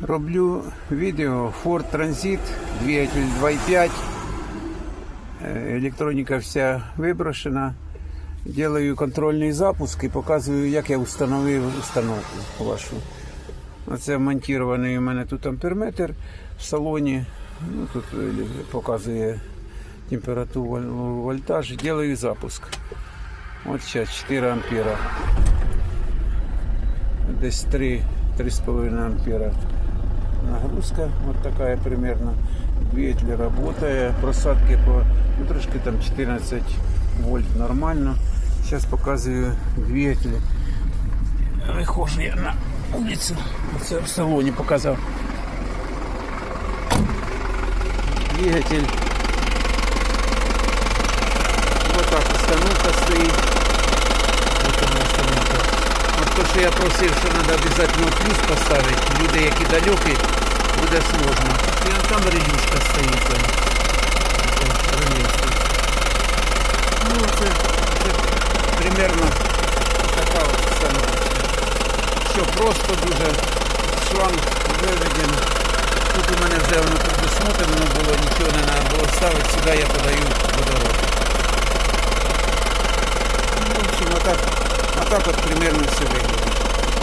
Роблю відео Ford Transit, двигатель 2.5, Е, електроніка вся виброшена. Делаю контрольний запуск і показую, як я встановив установку вашу. Оце вмонтований у мене тут амперметр в салоні. Ну, тут е, показує температуру вольтаж. Делаю запуск. От зараз 4 ампера. Десь 3, 3,5 ампера нагрузка. Вот такая примерно. Двигатель работая, Просадки по ну, там 14 вольт нормально. Сейчас показываю двигатель. Выхожу я на улицу. В салоне показал. Двигатель. Вот так установка стоит. Вот она установка. Вот то, що я просив, що треба обов'язково плюс поставити. Люди, які далекі, буде сложно. На там релюшка стоїть. он. Ну, це, це примерно така от. Все просто дуже. Шланг виведен. Тут у мене вже воно предусмотрено було, нічого не треба було ставити. Сюди я подаю водород. Ну, в общем, отак, отак от примерно все виглядить.